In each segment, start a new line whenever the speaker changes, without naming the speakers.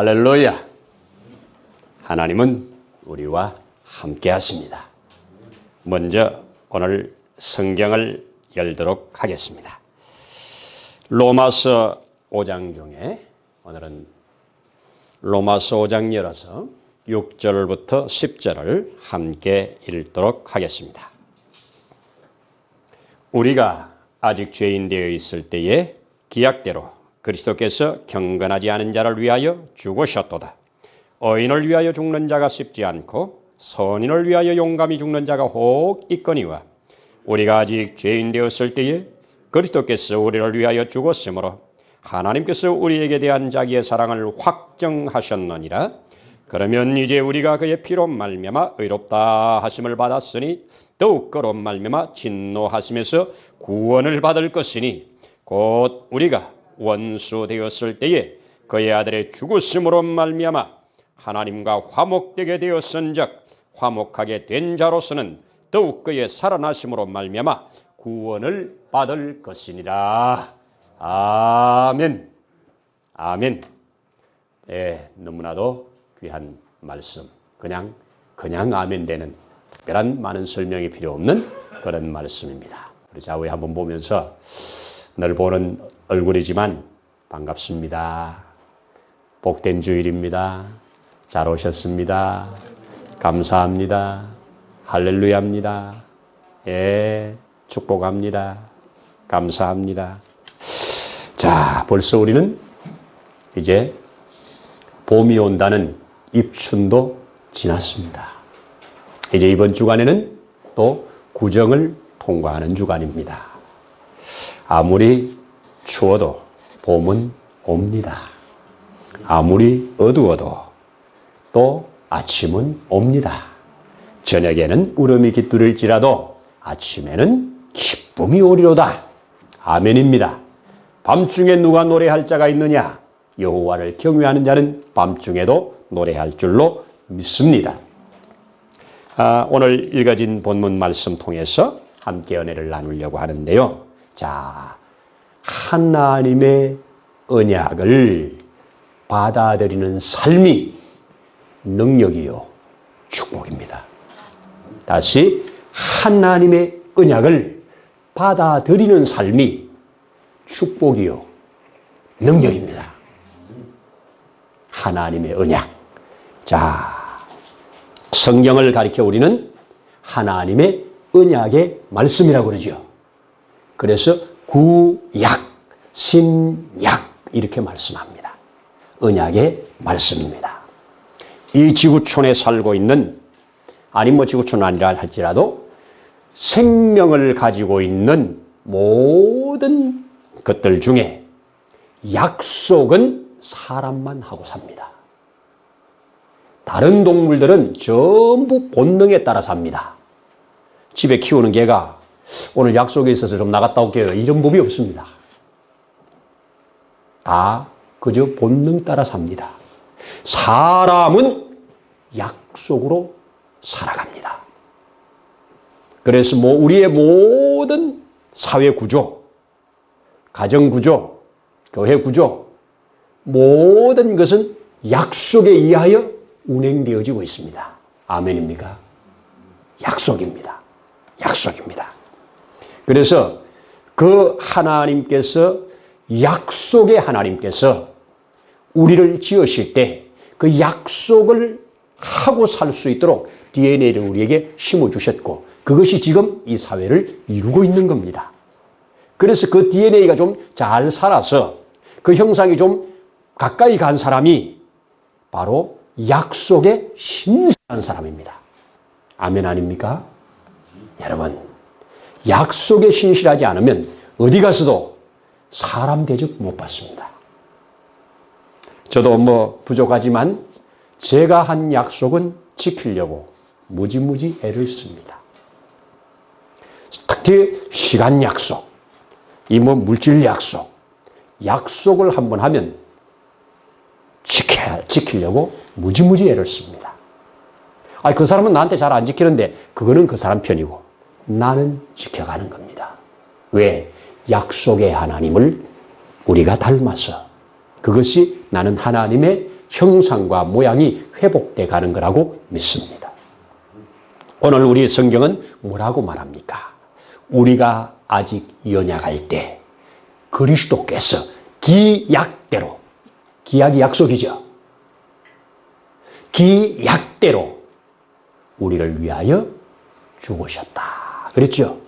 할렐루야. 하나님은 우리와 함께 하십니다. 먼저 오늘 성경을 열도록 하겠습니다. 로마서 5장 중에 오늘은 로마서 5장 열어서 6절부터 10절을 함께 읽도록 하겠습니다. 우리가 아직 죄인 되어 있을 때에 기약대로 그리스도께서 경건하지 않은 자를 위하여 죽으셨도다. 어인을 위하여 죽는 자가 쉽지 않고 선인을 위하여 용감히 죽는 자가 혹 있거니와 우리가 아직 죄인 되었을 때에 그리스도께서 우리를 위하여 죽었으므로 하나님께서 우리에게 대한 자기의 사랑을 확정하셨느니라. 그러면 이제 우리가 그의 피로 말미암아 의롭다 하심을 받았으니 더욱 그로 말미암아 진노하심에서 구원을 받을 것이니 곧 우리가 원수 되었을 때에 그의 아들의 죽으심으로 말미암아 하나님과 화목되게 되었은즉 화목하게 된 자로서는 더욱 그의 살아나심으로 말미암아 구원을 받을 것이니라. 아멘. 아멘. 예, 너무나도 귀한 말씀. 그냥 그냥 아멘 되는 특별한 많은 설명이 필요 없는 그런 말씀입니다. 우리 좌우에 한번 보면서 늘 보는 얼굴이지만 반갑습니다. 복된 주일입니다. 잘 오셨습니다. 감사합니다. 할렐루야입니다. 예, 축복합니다. 감사합니다. 자, 벌써 우리는 이제 봄이 온다는 입춘도 지났습니다. 이제 이번 주간에는 또 구정을 통과하는 주간입니다. 아무리 추워도 봄은 옵니다. 아무리 어두워도 또 아침은 옵니다. 저녁에는 울음이 깃들일지라도 아침에는 기쁨이 오리로다. 아멘입니다. 밤중에 누가 노래할 자가 있느냐? 여호와를 경외하는 자는 밤중에도 노래할 줄로 믿습니다. 아, 오늘 읽어진 본문 말씀 통해서 함께 은혜를 나누려고 하는데요. 자, 하나님의 언약을 받아들이는 삶이 능력이요 축복입니다. 다시 하나님의 언약을 받아들이는 삶이 축복이요 능력입니다. 하나님의 언약. 자, 성경을 가리켜 우리는 하나님의 언약의 말씀이라고 그러죠. 그래서 구약, 신약 이렇게 말씀합니다. 언약의 말씀입니다. 이 지구촌에 살고 있는 아니 뭐 지구촌 아니라 할지라도 생명을 가지고 있는 모든 것들 중에 약속은 사람만 하고 삽니다. 다른 동물들은 전부 본능에 따라 삽니다. 집에 키우는 개가 오늘 약속이 있어서 좀 나갔다 올게요. 이런 법이 없습니다. 다 그저 본능 따라 삽니다. 사람은 약속으로 살아갑니다. 그래서 뭐 우리의 모든 사회 구조, 가정 구조, 교회 구조, 모든 것은 약속에 의하여 운행되어지고 있습니다. 아멘입니까? 약속입니다. 약속입니다. 그래서 그 하나님께서 약속의 하나님께서 우리를 지으실 때 그 약속을 하고 살 수 있도록 DNA를 우리에게 심어주셨고 그것이 지금 이 사회를 이루고 있는 겁니다. 그래서 그 DNA가 좀 잘 살아서 그 형상이 좀 가까이 간 사람이 바로 약속에 신실한 사람입니다. 아멘 아닙니까? 여러분, 약속에 신실하지 않으면 어디 가서도 사람 대접 못 받습니다. 저도 뭐 부족하지만 제가 한 약속은 지키려고 무지무지 애를 씁니다. 특히 시간 약속, 이뭐 물질 약속, 약속을 한번 하면 지켜, 지키려고 무지무지 애를 씁니다. 아, 그 사람은 나한테 잘 안 지키는데 그거는 그 사람 편이고 나는 지켜가는 겁니다. 왜? 약속의 하나님을 우리가 닮아서 그것이 나는 하나님의 형상과 모양이 회복돼 가는 거라고 믿습니다. 오늘 우리 성경은 뭐라고 말합니까? 우리가 아직 연약할 때 그리스도께서 기약대로 기약이 약속이죠. 기약대로 우리를 위하여 죽으셨다. 그랬죠?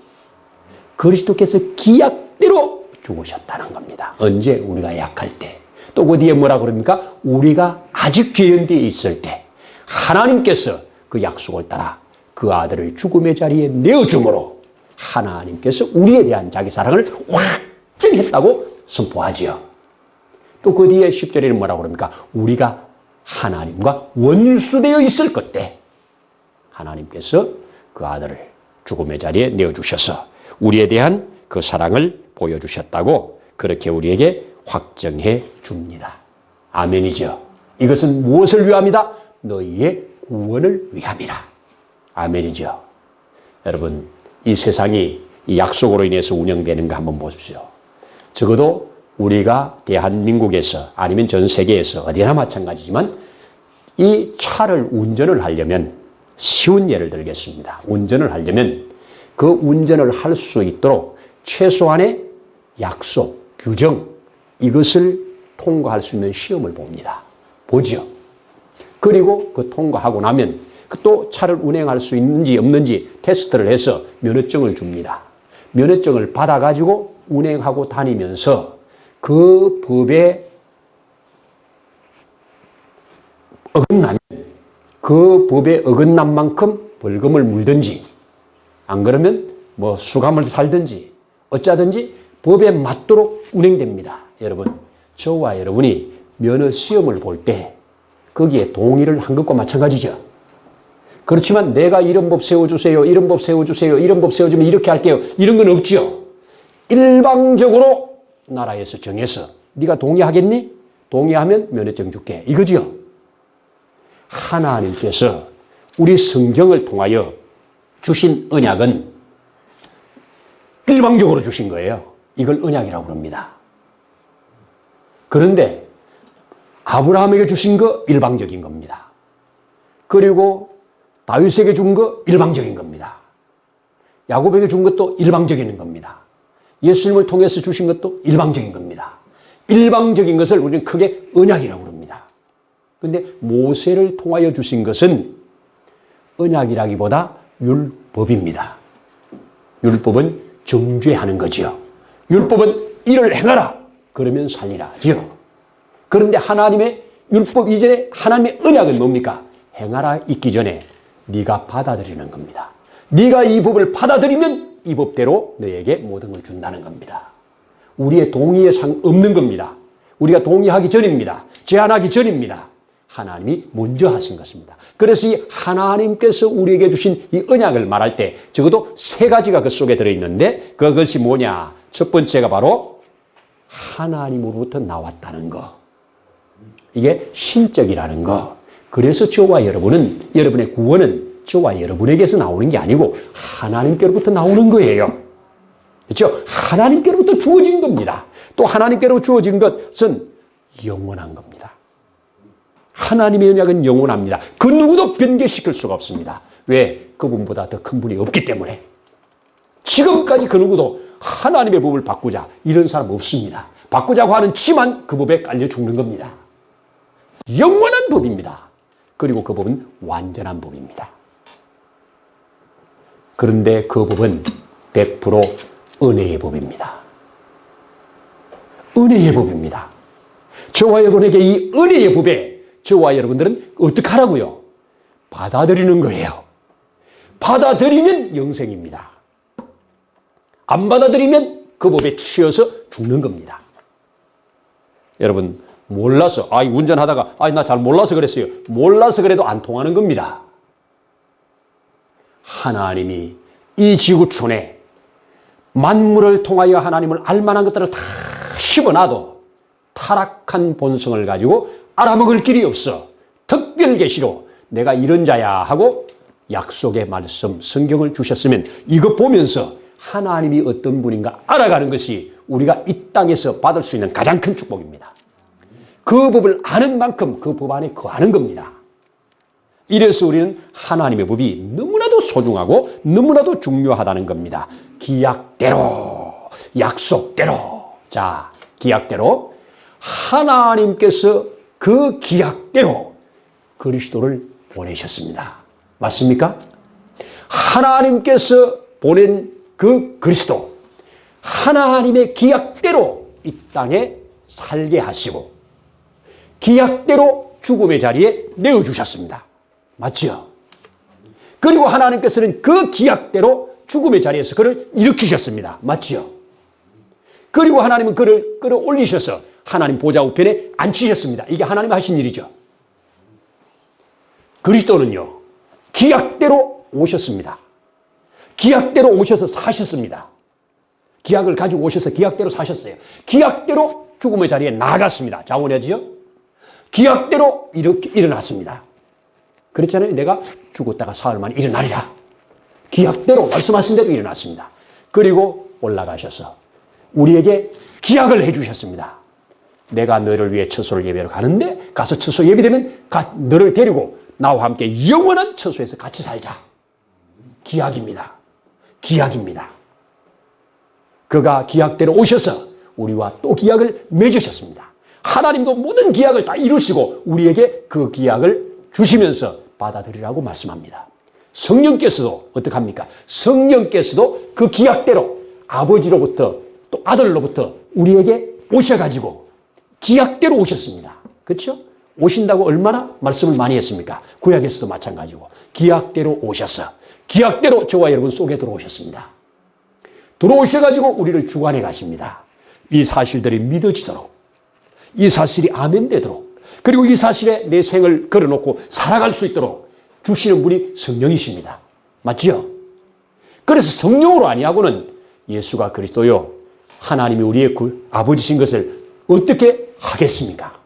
그리스도께서 기약대로 죽으셨다는 겁니다. 언제? 우리가 약할 때. 또그 뒤에 뭐라 그럽니까? 우리가 아직 죄인 뒤에 있을 때 하나님께서 그 약속을 따라 그 아들을 죽음의 자리에 내어줌으로 하나님께서 우리에 대한 자기 사랑을 확증했다고 선포하지요. 또 그 뒤에 10절에는 뭐라고 그럽니까? 우리가 하나님과 원수되어 있을 그때 하나님께서 그 아들을 죽음의 자리에 내어주셔서 우리에 대한 그 사랑을 보여주셨다고 그렇게 우리에게 확정해 줍니다. 아멘이죠. 이것은 무엇을 위함이다? 너희의 구원을 위함이라. 아멘이죠. 여러분, 이 세상이 이 약속으로 인해서 운영되는 거 한번 보십시오. 적어도 우리가 대한민국에서 아니면 전 세계에서 어디나 마찬가지지만 이 차를 운전을 하려면 쉬운 예를 들겠습니다. 운전을 하려면 그 운전을 할 수 있도록 최소한의 약속, 규정, 이것을 통과할 수 있는 시험을 봅니다. 보죠. 그리고 그 통과하고 나면 그또 차를 운행할 수 있는지 없는지 테스트를 해서 면허증을 줍니다. 면허증을 받아가지고 운행하고 다니면서 그 법에 어긋나면 그 법에 어긋난 만큼 벌금을 물든지 안 그러면 뭐 수감을 살든지 어쩌든지 법에 맞도록 운행됩니다. 여러분, 저와 여러분이 면허 시험을 볼 때 거기에 동의를 한 것과 마찬가지죠. 그렇지만 내가 이런 법 세워주세요, 이런 법 세워주세요, 이런 법 세워주면 이렇게 할게요. 이런 건 없지요. 일방적으로 나라에서 정해서 네가 동의하겠니? 동의하면 면허증 줄게. 이거지요. 하나님께서 우리 성경을 통하여 주신 언약은 일방적으로 주신 거예요. 이걸 언약이라고 합니다. 그런데 아브라함에게 주신 거 일방적인 겁니다. 그리고 다윗에게 준 거 일방적인 겁니다. 야곱에게 준 것도 일방적인 겁니다. 예수님을 통해서 주신 것도 일방적인 겁니다. 일방적인 것을 우리는 크게 언약이라고 합니다. 그런데 모세를 통하여 주신 것은 언약이라기보다 율법입니다. 율법은 정죄하는 거지요. 율법은 이를 행하라. 그러면 살리라지요. 그런데 하나님의 율법 이전에 하나님의 언약은 뭡니까? 행하라 있기 전에 네가 받아들이는 겁니다. 네가 이 법을 받아들이면 이 법대로 너에게 모든 걸 준다는 겁니다. 우리의 동의에 상 없는 겁니다. 우리가 동의하기 전입니다. 제안하기 전입니다. 하나님이 먼저 하신 것입니다. 그래서 이 하나님께서 우리에게 주신 이 언약을 말할 때 적어도 세 가지가 그 속에 들어있는데 그것이 뭐냐? 첫 번째가 바로 하나님으로부터 나왔다는 거. 이게 신적이라는 거. 그래서 저와 여러분은, 여러분의 구원은 저와 여러분에게서 나오는 게 아니고 하나님께로부터 나오는 거예요. 그렇죠? 하나님께로부터 주어진 겁니다. 또 하나님께로 주어진 것은 영원한 겁니다. 하나님의 언약은 영원합니다. 그 누구도 변개시킬 수가 없습니다. 왜? 그분보다 더 큰 분이 없기 때문에. 지금까지 그 누구도 하나님의 법을 바꾸자 이런 사람 없습니다. 바꾸자고 하는 지만 그 법에 깔려 죽는 겁니다. 영원한 법입니다. 그리고 그 법은 완전한 법입니다. 그런데 그 법은 100% 은혜의 법입니다. 은혜의 법입니다. 저와 여러분에게 이 은혜의 법에 저와 여러분들은 어떻게 하라고요? 받아들이는 거예요. 받아들이면 영생입니다. 안 받아들이면 그 법에 치여서 죽는 겁니다. 여러분, 몰라서, 아, 운전하다가, 아, 나 잘 몰라서 그랬어요. 몰라서 그래도 안 통하는 겁니다. 하나님이 이 지구촌에 만물을 통하여 하나님을 알만한 것들을 다 심어놔도 타락한 본성을 가지고 알아먹을 길이 없어. 특별 계시로 내가 이런 자야 하고 약속의 말씀, 성경을 주셨으면 이거 보면서 하나님이 어떤 분인가 알아가는 것이 우리가 이 땅에서 받을 수 있는 가장 큰 축복입니다. 그 법을 아는 만큼 그 법 안에 거하는 겁니다. 이래서 우리는 하나님의 법이 너무나도 소중하고 너무나도 중요하다는 겁니다. 기약대로, 약속대로. 자, 기약대로 하나님께서 그 기약대로 그리스도를 보내셨습니다. 맞습니까? 하나님께서 보낸 그 그리스도, 하나님의 기약대로 이 땅에 살게 하시고, 기약대로 죽음의 자리에 내어주셨습니다. 맞지요? 그리고 하나님께서는 그 기약대로 죽음의 자리에서 그를 일으키셨습니다. 맞지요? 그리고 하나님은 그를 끌어올리셔서 하나님 보좌 우편에 앉히셨습니다. 이게 하나님 하신 일이죠. 그리스도는요, 기약대로 오셨습니다. 기약대로 오셔서 사셨습니다. 기약을 가지고 오셔서 기약대로 사셨어요. 기약대로 죽음의 자리에 나갔습니다. 자원해지요? 기약대로 이렇게 일어났습니다. 그렇잖아요. 내가 죽었다가 사흘 만에 일어나리라. 기약대로 말씀하신 대로 일어났습니다. 그리고 올라가셔서 우리에게 기약을 해주셨습니다. 내가 너를 위해 처소를 예배로 가는데 가서 처소 예배되면 가, 너를 데리고 나와 함께 영원한 처소에서 같이 살자. 기약입니다. 기약입니다. 그가 기약대로 오셔서 우리와 또 기약을 맺으셨습니다. 하나님도 모든 기약을 다 이루시고 우리에게 그 기약을 주시면서 받아들이라고 말씀합니다. 성령께서도 어떡합니까? 성령께서도 그 기약대로 아버지로부터 또 아들로부터 우리에게 오셔가지고 기약대로 오셨습니다. 그렇죠? 오신다고 얼마나 말씀을 많이 했습니까? 구약에서도 마찬가지고 기약대로 오셔서 기약대로 저와 여러분 속에 들어오셨습니다. 들어오셔가지고 우리를 주관해 가십니다. 이 사실들이 믿어지도록 이 사실이 아멘되도록 그리고 이 사실에 내 생을 걸어놓고 살아갈 수 있도록 주시는 분이 성령이십니다. 맞지요? 그래서 성령으로 아니하고는 예수가 그리스도요 하나님이 우리의 그 아버지신 것을 어떻게 하겠습니까?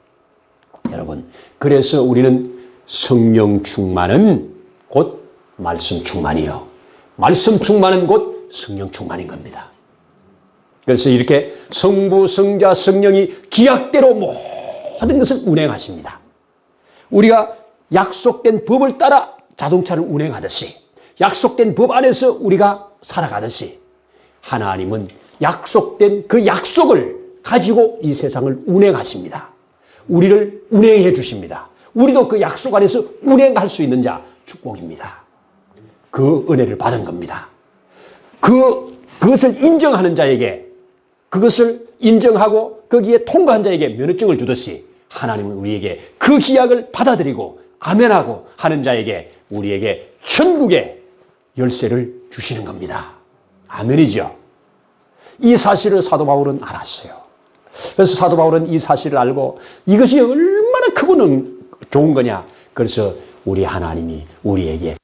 여러분, 그래서 우리는 성령 충만은 곧 말씀 충만이요. 말씀 충만은 곧 성령 충만인 겁니다. 그래서 이렇게 성부, 성자, 성령이 기약대로 모든 것을 운행하십니다. 우리가 약속된 법을 따라 자동차를 운행하듯이 약속된 법 안에서 우리가 살아가듯이 하나님은 약속된 그 약속을 가지고 이 세상을 운행하십니다. 우리를 운행해 주십니다. 우리도 그 약속 안에서 운행할 수 있는 자 축복입니다. 그 은혜를 받은 겁니다. 그, 그것을 인정하는 자에게 그것을 인정하고 거기에 통과한 자에게 면허증을 주듯이 하나님은 우리에게 그 기약을 받아들이고 아멘하고 하는 자에게 우리에게 천국의 열쇠를 주시는 겁니다. 아멘이죠. 이 사실을 사도 바울은 알았어요. 그래서 사도 바울은 이 사실을 알고 이것이 얼마나 크고는 좋은 거냐. 그래서 우리 하나님이 우리에게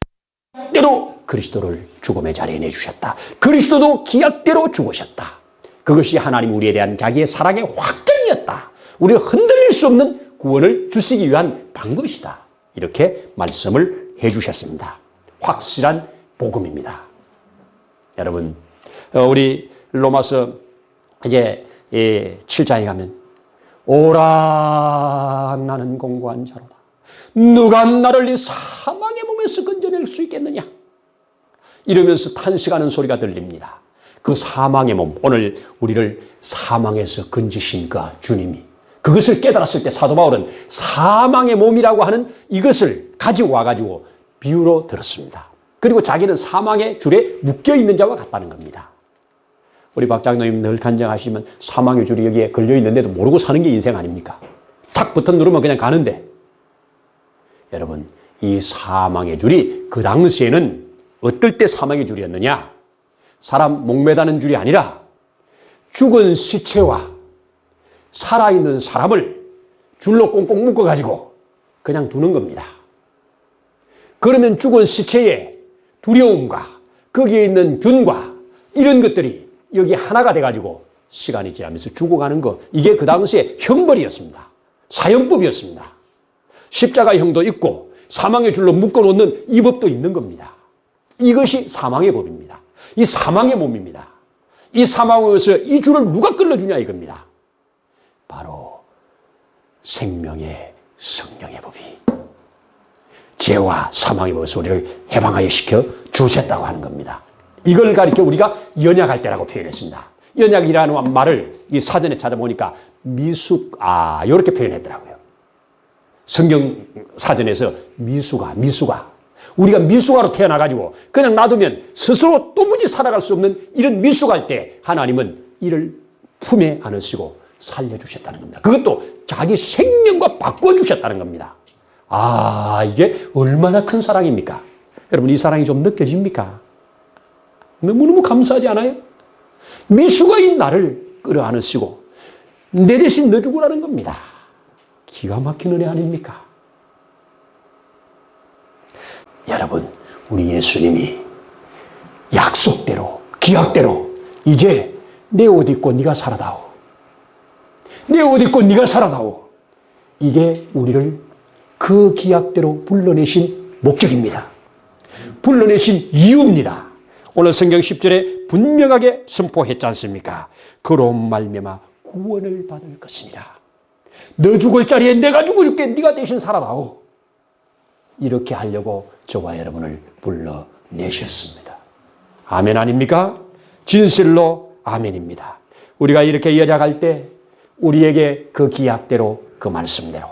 때로 그리스도를 죽음의 자리에 내주셨다. 그리스도도 기약대로 죽으셨다. 그것이 하나님 우리에 대한 자기의 사랑의 확정이었다. 우리를 흔들릴 수 없는 구원을 주시기 위한 방법이다. 이렇게 말씀을 해주셨습니다. 확실한 복음입니다. 여러분, 어, 우리 로마서 이제 7장에 가면 오라 나는 공고한 자로다. 누가 나를 이 사망의 몸에서 건져낼 수 있겠느냐? 이러면서 탄식하는 소리가 들립니다. 그 사망의 몸, 오늘 우리를 사망에서 건지신 그 주님이 그것을 깨달았을 때 사도 바울은 사망의 몸이라고 하는 이것을 가지고 와가지고 비유로 들었습니다. 그리고 자기는 사망의 줄에 묶여 있는 자와 같다는 겁니다. 우리 박장로님 늘 간증하시면 사망의 줄이 여기에 걸려 있는데도 모르고 사는 게 인생 아닙니까? 탁 버튼 누르면 그냥 가는데. 여러분, 이 사망의 줄이 그 당시에는 어떨 때 사망의 줄이었느냐? 사람 목매다는 줄이 아니라 죽은 시체와 살아있는 사람을 줄로 꽁꽁 묶어가지고 그냥 두는 겁니다. 그러면 죽은 시체에 두려움과 거기에 있는 균과 이런 것들이 여기 하나가 돼가지고 시간이 지나면서 죽어가는 것. 이게 그 당시에 형벌이었습니다. 사형법이었습니다. 십자가형도 있고 사망의 줄로 묶어놓는 이 법도 있는 겁니다. 이것이 사망의 법입니다. 이 사망의 몸입니다. 이 사망에서 이 줄을 누가 끌어주냐 이겁니다. 바로 생명의 성령의 법이 죄와 사망의 법에서 우리를 해방하여 시켜 주셨다고 하는 겁니다. 이걸 가리켜 우리가 연약할 때라고 표현했습니다. 연약이라는 말을 이 사전에 찾아보니까 미숙, 아, 이렇게 표현했더라고요. 성경 사전에서 미수가, 미수가. 우리가 미수가로 태어나가지고 그냥 놔두면 스스로 도무지 살아갈 수 없는 이런 미수가일 때 하나님은 이를 품에 안으시고 살려주셨다는 겁니다. 그것도 자기 생명과 바꿔주셨다는 겁니다. 아, 이게 얼마나 큰 사랑입니까? 여러분, 이 사랑이 좀 느껴집니까? 너무너무 감사하지 않아요? 미수가인 나를 끌어안으시고 내 대신 넣어주고라는 겁니다. 기가 막힌 은혜 아닙니까? 여러분, 우리 예수님이 약속대로, 기약대로 이제 내 옷 입고 네가 살아다오. 내 옷 입고 네가 살아다오. 이게 우리를 그 기약대로 불러내신 목적입니다. 불러내신 이유입니다. 오늘 성경 10절에 분명하게 선포했지 않습니까? 그로 말미암아 구원을 받을 것이니라. 너 죽을 자리에 내가 죽을게 네가 대신 살아다오. 이렇게 하려고 저와 여러분을 불러내셨습니다. 아멘 아닙니까? 진실로 아멘입니다. 우리가 이렇게 여작할 때 우리에게 그 기약대로 그 말씀대로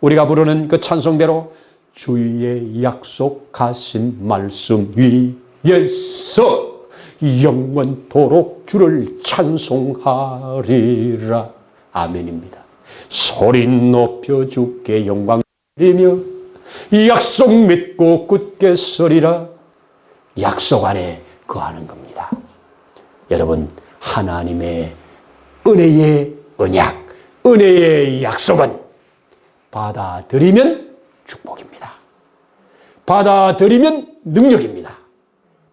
우리가 부르는 그 찬송대로 주의 약속하신 말씀 위 에서 영원토록 주를 찬송하리라. 아멘입니다. 소리 높여 주께 영광 드리며 이 약속 믿고 굳게 서리라. 약속 안에 거하는 겁니다. 여러분, 하나님의 은혜의 언약, 은혜의 약속은 받아들이면 축복입니다. 받아들이면 능력입니다.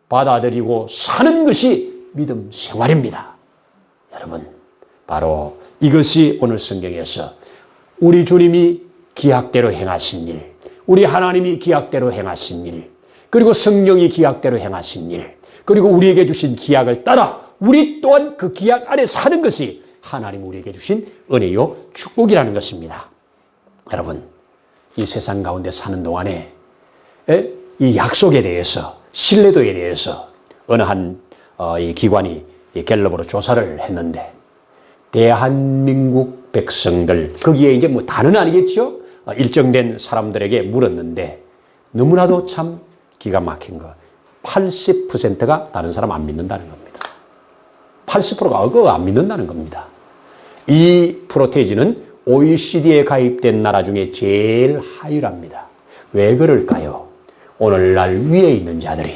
받아들이고 사는 것이 믿음 생활입니다. 여러분, 바로 이것이 오늘 성경에서 우리 주님이 기약대로 행하신 일, 우리 하나님이 기약대로 행하신 일, 그리고 성령이 기약대로 행하신 일, 그리고 우리에게 주신 기약을 따라 우리 또한 그 기약 안에 사는 것이 하나님 우리에게 주신 은혜요 축복이라는 것입니다. 여러분, 이 세상 가운데 사는 동안에 에? 이 약속에 대해서 신뢰도에 대해서 어느 한 어, 이 기관이 이 갤럽으로 조사를 했는데 대한민국 백성들 거기에 이제 뭐 다는 아니겠죠 어, 일정된 사람들에게 물었는데 너무나도 참 기가 막힌 거 80%가 다른 사람 안 믿는다는 겁니다. 80%가 그거 안 믿는다는 겁니다. 이 프로테이지는 OECD에 가입된 나라 중에 제일 하위랍니다. 왜 그럴까요? 오늘날 위에 있는 자들이,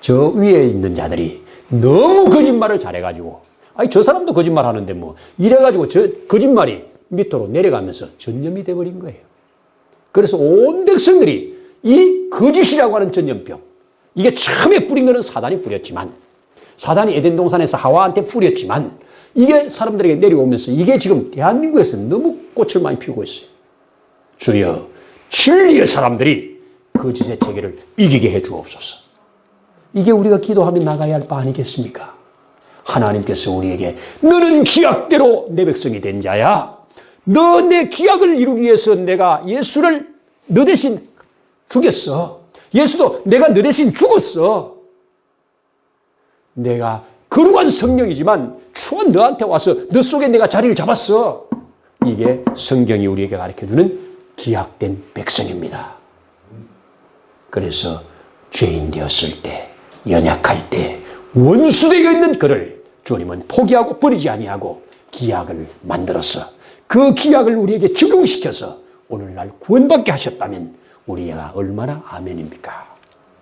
저 위에 있는 자들이 너무 거짓말을 잘해가지고, 아니, 저 사람도 거짓말 하는데 뭐, 이래가지고 저 거짓말이 밑으로 내려가면서 전염이 돼버린 거예요. 그래서 온 백성들이 이 거짓이라고 하는 전염병, 이게 처음에 뿌린 거는 사단이 뿌렸지만, 사단이 에덴 동산에서 하와한테 뿌렸지만, 이게 사람들에게 내려오면서 이게 지금 대한민국에서 너무 꽃을 많이 피우고 있어요. 주여, 진리의 사람들이 거짓의 체계를 이기게 해 주옵소서. 이게 우리가 기도하며 나가야 할 바 아니겠습니까? 하나님께서 우리에게 너는 기약대로 내 백성이 된 자야. 너 내 기약을 이루기 위해서 내가 예수를 너 대신 죽였어. 예수도 내가 너 대신 죽었어. 내가 거룩한 성령이지만 추원 너한테 와서 너 속에 내가 자리를 잡았어. 이게 성경이 우리에게 가르쳐주는 기약된 백성입니다. 그래서 죄인 되었을 때, 연약할 때, 원수되어 있는 그를 주님은 포기하고 버리지 아니하고 기약을 만들어서 그 기약을 우리에게 적용시켜서 오늘날 구원받게 하셨다면 우리가 얼마나 아멘입니까?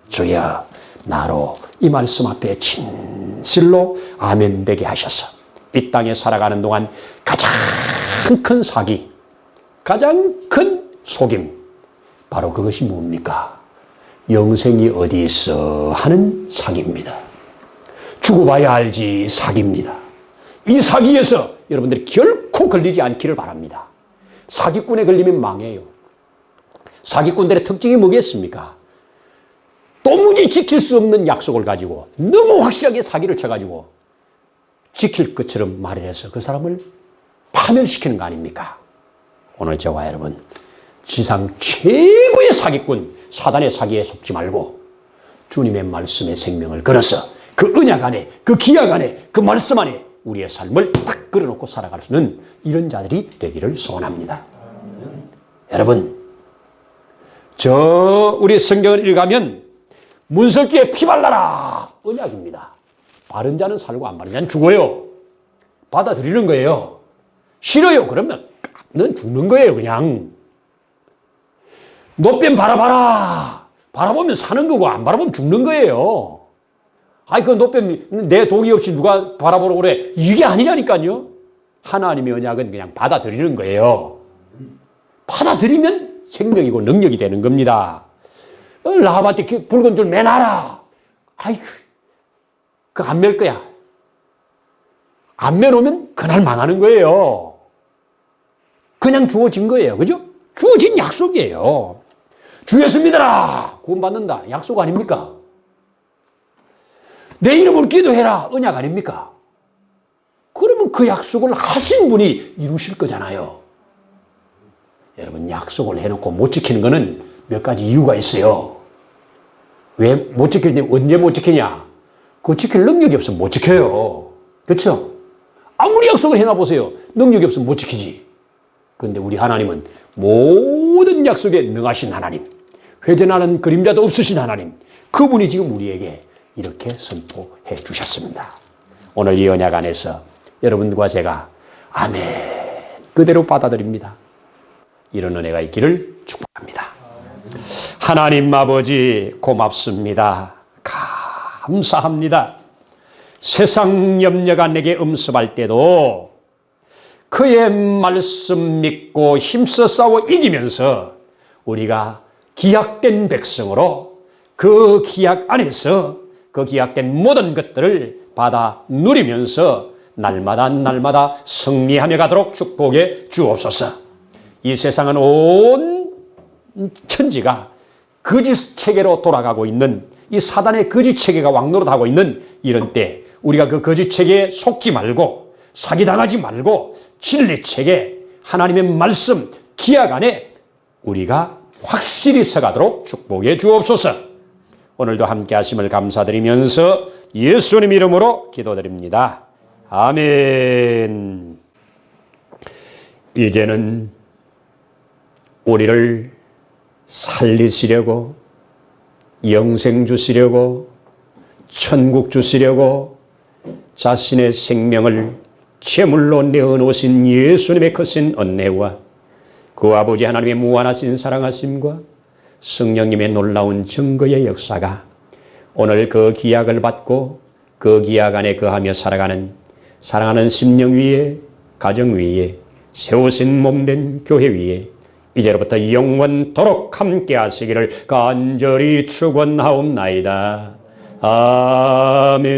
주여 나로 이 말씀 앞에 진실로 아멘 되게 하셔서 이 땅에 살아가는 동안 가장 큰 사기, 가장 큰 속임, 바로 그것이 뭡니까? 영생이 어디 있어 하는 사기입니다. 죽어봐야 알지 사기입니다. 이 사기에서 여러분들이 결코 걸리지 않기를 바랍니다. 사기꾼에 걸리면 망해요. 사기꾼들의 특징이 뭐겠습니까? 도무지 지킬 수 없는 약속을 가지고 너무 확실하게 사기를 쳐가지고 지킬 것처럼 말을 해서 그 사람을 파멸시키는 거 아닙니까? 오늘 저와 여러분 지상 최고의 사기꾼 사단의 사기에 속지 말고 주님의 말씀의 생명을 걸어서 그 언약 안에 그 기약 안에 그 말씀 안에 우리의 삶을 탁 걸어놓고 살아갈 수 있는 이런 자들이 되기를 소원합니다. 여러분 저 우리 성경을 읽으면 문설주에 피 발라라 언약입니다. 바른 자는 살고 안 바른 자는 죽어요. 받아들이는 거예요. 싫어요. 그러면 넌 죽는 거예요, 그냥. 노뱀 바라봐라. 바라보면 사는 거고 안 바라보면 죽는 거예요. 아이, 그 노뱀 내 동의 없이 누가 바라보라고 그래. 이게 아니라니까요. 하나님의 언약은 그냥 받아들이는 거예요. 받아들이면 생명이고 능력이 되는 겁니다. 어, 라합한테 그 붉은 줄 매놔라. 아이고, 그안 맬 거야. 안 매놓으면 그날 망하는 거예요. 그냥 주어진 거예요. 그죠? 주어진 약속이에요. 주 예수 믿어라. 구원받는다. 약속 아닙니까? 내 이름으로 기도해라. 언약 아닙니까? 그러면 그 약속을 하신 분이 이루실 거잖아요. 여러분, 약속을 해놓고 못 지키는 거는 몇 가지 이유가 있어요. 왜 못 지키냐? 언제 못 지키냐? 그거 지킬 능력이 없으면 못 지켜요. 그렇죠? 아무리 약속을 해놔 보세요. 능력이 없으면 못 지키지. 그런데 우리 하나님은 모든 약속에 능하신 하나님, 회전하는 그림자도 없으신 하나님, 그분이 지금 우리에게 이렇게 선포해 주셨습니다. 오늘 이 언약 안에서 여러분과 제가 아멘 그대로 받아들입니다. 이런 은혜가 있기를 축복합니다. 하나님 아버지 고맙습니다. 감사합니다. 세상 염려가 내게 음습할 때도 그의 말씀 믿고 힘써 싸워 이기면서 우리가 기약된 백성으로 그 기약 안에서 그 기약된 모든 것들을 받아 누리면서 날마다 날마다 승리하며 가도록 축복해 주옵소서. 이 세상은 온 천지가 거짓 체계로 돌아가고 있는 이 사단의 거짓 체계가 왕노릇하고 있는 이런 때 우리가 그 거짓 체계에 속지 말고 사기당하지 말고 진리 체계 하나님의 말씀 기약 안에 우리가 확실히 서가도록 축복해 주옵소서. 오늘도 함께 하심을 감사드리면서 예수님 이름으로 기도드립니다. 아멘. 이제는 우리를 살리시려고 영생 주시려고 천국 주시려고 자신의 생명을 제물로 내어놓으신 예수님의 크신 은혜와 그 아버지 하나님의 무한하신 사랑하심과 성령님의 놀라운 증거의 역사가 오늘 그 기약을 받고 그 기약 안에 거하며 살아가는 사랑하는 심령 위에 가정 위에 세우신 몸된 교회 위에 이제로부터 영원토록 함께 하시기를 간절히 축원하옵나이다. 아멘.